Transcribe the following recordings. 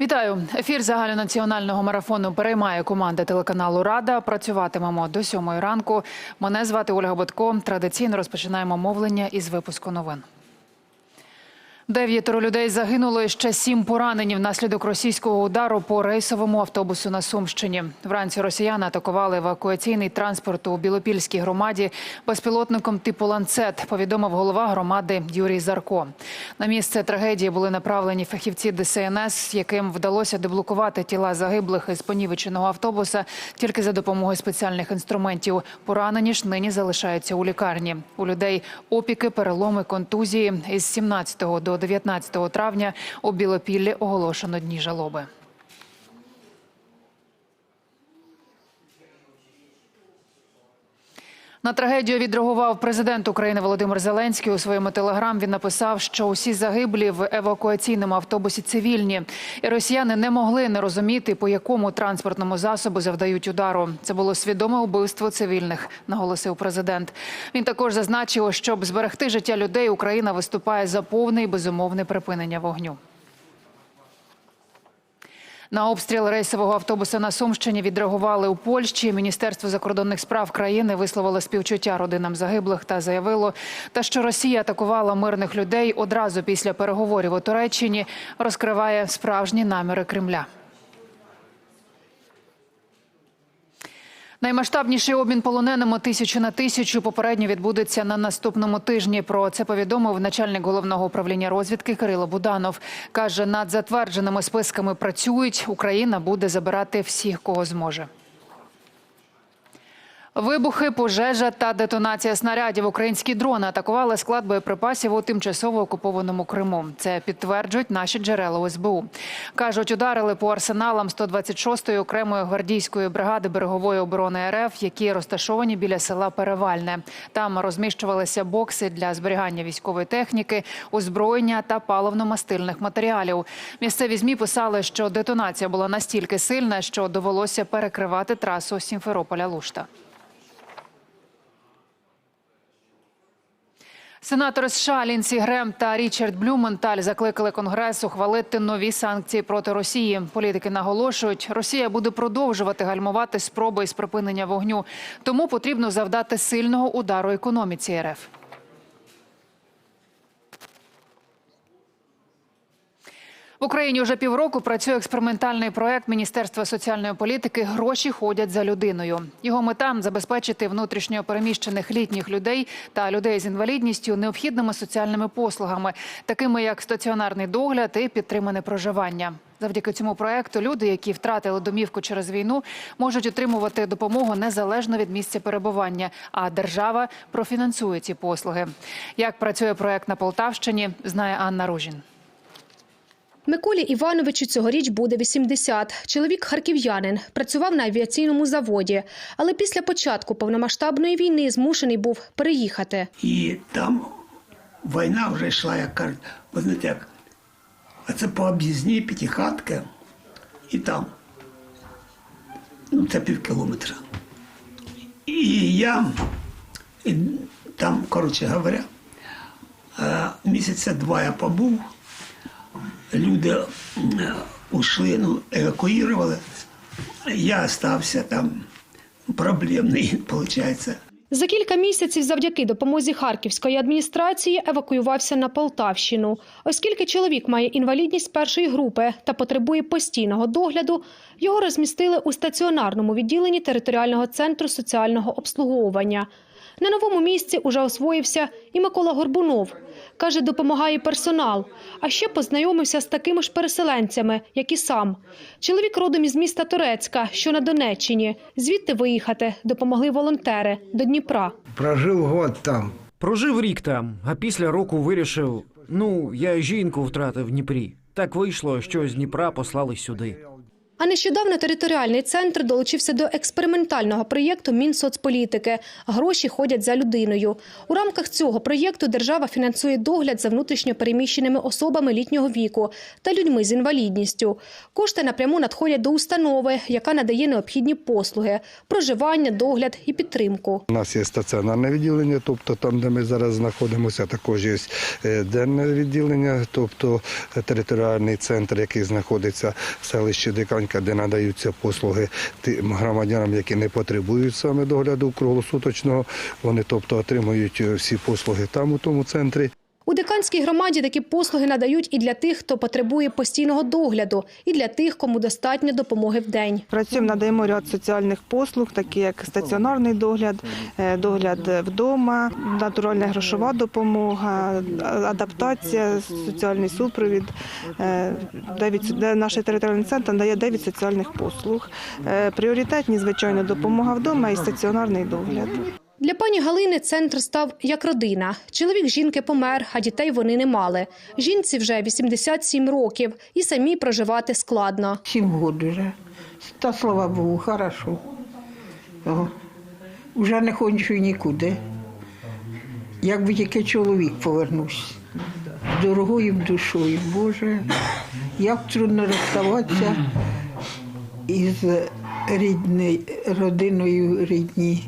Вітаю! Ефір загальнонаціонального марафону переймає команда телеканалу Рада. Працюватимемо до сьомої ранку. Мене звати Ольга Батко. Традиційно розпочинаємо мовлення із випуску новин. Дев'ятеро людей загинуло і ще сім поранені внаслідок російського удару по рейсовому автобусу на Сумщині. Вранці росіяни атакували евакуаційний транспорт у Білопільській громаді безпілотником типу ланцет. Повідомив голова громади Юрій Зарко. На місце трагедії були направлені фахівці ДСНС, яким вдалося деблокувати тіла загиблих із понівеченого автобуса тільки за допомогою спеціальних інструментів. Поранені ж нині залишаються у лікарні. У людей опіки, переломи, контузії із 17 до 19 травня у Білопіллі оголошено дні жалоби. На трагедію відреагував президент України Володимир Зеленський у своєму телеграм. Він написав, що усі загиблі в евакуаційному автобусі цивільні, і росіяни не могли не розуміти, по якому транспортному засобу завдають удару. Це було свідоме убивство цивільних, наголосив президент. Він також зазначив, щоб зберегти життя людей, Україна виступає за повне і безумовне припинення вогню. На обстріл рейсового автобуса на Сумщині відреагували у Польщі. Міністерство закордонних справ країни висловило співчуття родинам загиблих та заявило, та що Росія атакувала мирних людей одразу після переговорів у Туреччині, розкриває справжні наміри Кремля. Наймасштабніший обмін полоненими тисячу на тисячу попередньо відбудеться на наступному тижні. Про це повідомив начальник головного управління розвідки Кирило Буданов. каже, над затвердженими списками працюють. Україна буде забирати всіх, кого зможе. Вибухи, пожежа та детонація снарядів. Українські дрони атакували склад боєприпасів у тимчасово окупованому Криму. Це підтверджують наші джерела у СБУ. Кажуть, ударили по арсеналам 126-ї окремої гвардійської бригади берегової оборони РФ, які розташовані біля села Перевальне. Там розміщувалися бокси для зберігання військової техніки, озброєння та паливно-мастильних матеріалів. Місцеві змі писали, що детонація була настільки сильна, що довелося перекривати трасу Сімферополя-Лушта. Сенатори США Лінсі Грем та Річард Блюменталь закликали Конгрес ухвалити нові санкції проти Росії. Політики наголошують, Росія буде продовжувати гальмувати спроби із припинення вогню. Тому потрібно завдати сильного удару економіці РФ. В Україні вже півроку працює експериментальний проект Міністерства соціальної політики Гроші ходять за людиною. Його мета забезпечити внутрішньо переміщених літніх людей та людей з інвалідністю необхідними соціальними послугами, такими як стаціонарний догляд і підтримане проживання. Завдяки цьому проекту люди, які втратили домівку через війну, можуть отримувати допомогу незалежно від місця перебування. А держава профінансує ці послуги. Як працює проект на Полтавщині, знає Анна Ружін. Миколі Івановичу цьогоріч буде 80. Чоловік харків'янин, працював на авіаційному заводі, але після початку повномасштабної війни змушений був переїхати. І там війна вже йшла, як кажуть, ви як, а це по об'їзній п'ятихатка, і там, ну це пів кілометра. І я і там, коротше говоря, е, місяця два я побув, люди ушли, ну, евакуювали, я остався там проблемний, виходить. За кілька місяців завдяки допомозі Харківської адміністрації евакуювався на Полтавщину. Оскільки чоловік має інвалідність першої групи та потребує постійного догляду, його розмістили у стаціонарному відділенні територіального центру соціального обслуговування. На новому місці уже освоївся і Микола Горбунов. Каже, допомагає персонал, а ще познайомився з такими ж переселенцями, як і сам. Чоловік родом із міста Турецька, що на Донеччині. Звідти виїхати допомогли волонтери до Дніпра. Прожив год там. Прожив рік там, а після року вирішив: ну, я жінку втратив в Дніпрі. Так вийшло, що з Дніпра послали сюди. А нещодавно територіальний центр долучився до експериментального проєкту Мінсоцполітики. Гроші ходять за людиною. У рамках цього проєкту держава фінансує догляд за внутрішньо переміщеними особами літнього віку та людьми з інвалідністю. Кошти напряму надходять до установи, яка надає необхідні послуги: проживання, догляд і підтримку. У нас є стаціонарне відділення, тобто там, де ми зараз знаходимося, також є е, денне відділення, тобто е, територіальний центр, який знаходиться в селищі Диканька, де надаються послуги тим громадянам, які не потребують саме догляду круглосуточного. Вони тобто отримують е, всі послуги там у тому центрі. У диканській громаді такі послуги надають і для тих, хто потребує постійного догляду, і для тих, кому достатньо допомоги в день. Працюємо, надаємо ряд соціальних послуг, такі як стаціонарний догляд, е, догляд вдома, натуральна грошова допомога, адаптація, соціальний супровід. Е, де Наш територіальний центр надає 9 соціальних послуг. Е, Пріоритетні, звичайно, допомога вдома і стаціонарний догляд. Для пані Галини центр став як родина. Чоловік жінки помер, а дітей вони не мали. Жінці вже 87 років і самі проживати складно. Сім год уже. Та слава Богу, хорошо. Уже не хочу нікуди. Якби тільки чоловік повернувся. Дорогою душою, Боже, як трудно розставатися із рідною родиною рідні.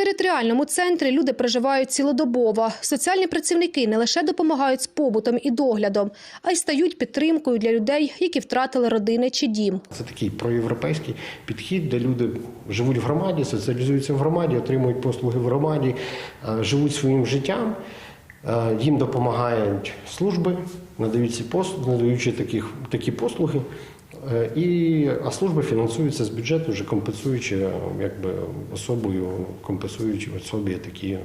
Територіальному центрі люди проживають цілодобово. Соціальні працівники не лише допомагають з побутом і доглядом, а й стають підтримкою для людей, які втратили родини чи дім. Це такий проєвропейський підхід, де люди живуть в громаді, соціалізуються в громаді, отримують послуги в громаді, е, живуть своїм життям. Е, Їм допомагають служби, надають послуги, надаючи такі послуги. Е, І, а служба фінансується з бюджету, вже компенсуючи е, якби, особою, компенсуючи особі такі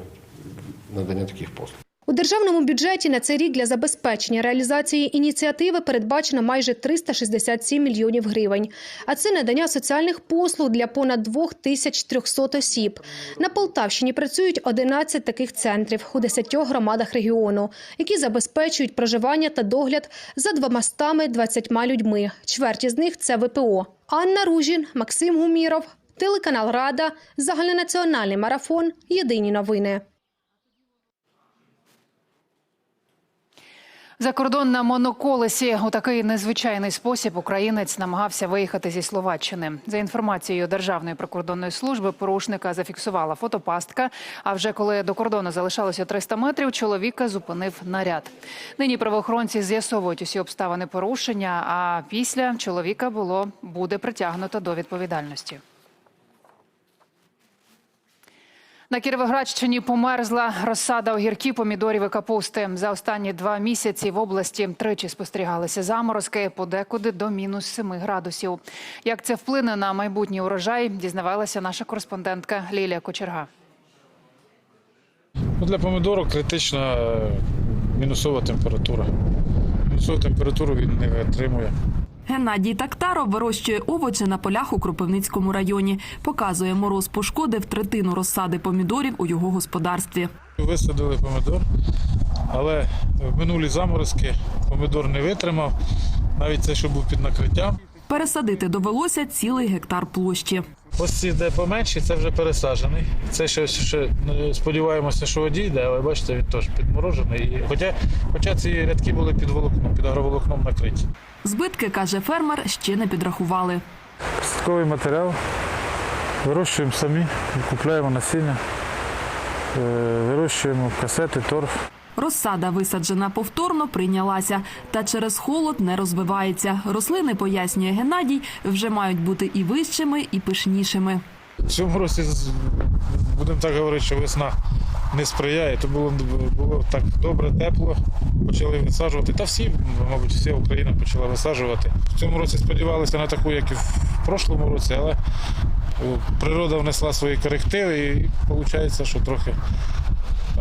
надання таких послуг. Державному бюджеті на цей рік для забезпечення реалізації ініціативи передбачено майже 367 мільйонів гривень. А це надання соціальних послуг для понад 2300 осіб. На Полтавщині працюють 11 таких центрів у 10 громадах регіону, які забезпечують проживання та догляд за 220 людьми. Чверть з них це ВПО. Анна Ружін, Максим Гуміров, телеканал Рада, загальнонаціональний марафон. Єдині новини. За кордон на моноколесі у такий незвичайний спосіб українець намагався виїхати зі Словаччини. За інформацією Державної прикордонної служби, порушника зафіксувала фотопастка. А вже коли до кордону залишалося 300 метрів, чоловіка зупинив наряд. Нині правоохоронці з'ясовують усі обставини порушення. А після чоловіка було буде притягнуто до відповідальності. На Кіровоградщині померзла розсада огірків, помідорів і капусти. За останні два місяці в області тричі спостерігалися заморозки, подекуди до мінус 7 градусів. Як це вплине на майбутній урожай, дізнавалася наша кореспондентка Лілія Кочерга. Ну, для помідорок критична е, мінусова температура. Мінусову температуру він не витримує. Геннадій Тактаров вирощує овочі на полях у Кропивницькому районі. Показує, мороз пошкодив третину розсади помідорів у його господарстві. Висадили помідор, але в минулі заморозки помідор не витримав. Навіть це, що був під накриттям. Пересадити довелося цілий гектар площі. Ось ці, де поменші, це вже пересаджений. Це ще, ще е, сподіваємося, що одійде, але бачите, він теж підморожений. І Хоча, хоча ці рядки були під волокном, під агроволокном накриті. Збитки, каже фермер, ще не підрахували. Пістковий матеріал вирощуємо самі, купляємо насіння, е, вирощуємо касети, торф. Розсада, висаджена повторно, прийнялася, та через холод не розвивається. Рослини, пояснює Геннадій, вже мають бути і вищими, і пишнішими. В цьому році будемо так говорити, що весна не сприяє. То було, було так добре, тепло. Почали висаджувати. Та всі, мабуть, вся Україна почала висаджувати. В цьому році сподівалися на таку, як і в прошлому році, але природа внесла свої корективи і виходить, що трохи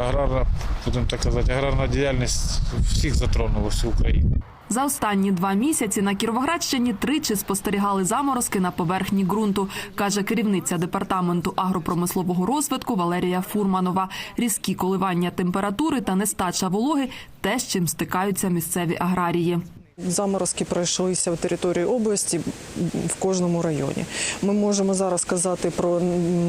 аграрна, будемо так казати, аграрна діяльність всіх затронула всю Україну. За останні два місяці на Кіровоградщині тричі спостерігали заморозки на поверхні ґрунту, каже керівниця департаменту агропромислового розвитку Валерія Фурманова. Різкі коливання температури та нестача вологи те, з чим стикаються місцеві аграрії. Заморозки пройшлися в території області в кожному районі. Ми можемо зараз казати про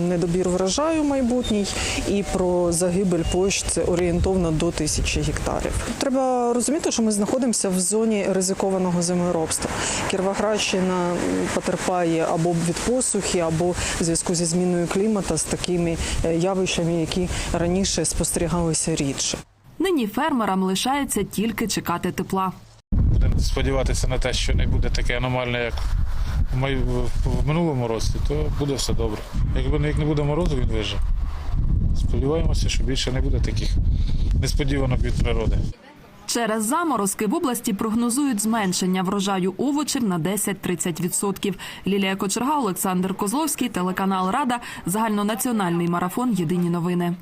недобір врожаю майбутній і про загибель площ це орієнтовно до тисячі гектарів. Треба розуміти, що ми знаходимося в зоні ризикованого землеробства. Кіровоградщина потерпає або від посухи, або в зв'язку зі зміною клімату з такими е, явищами, які раніше спостерігалися рідше. Нині фермерам лишається тільки чекати тепла. Сподіватися на те, що не буде таке аномальне, як в минулому році, то буде все добре. Якби як не буде морозу, він виживе. Сподіваємося, що більше не буде таких несподіванок від природи. Через заморозки в області прогнозують зменшення врожаю овочів на 10-30%. Лілія Кочерга, Олександр Козловський, телеканал Рада, загальнонаціональний марафон Єдині новини.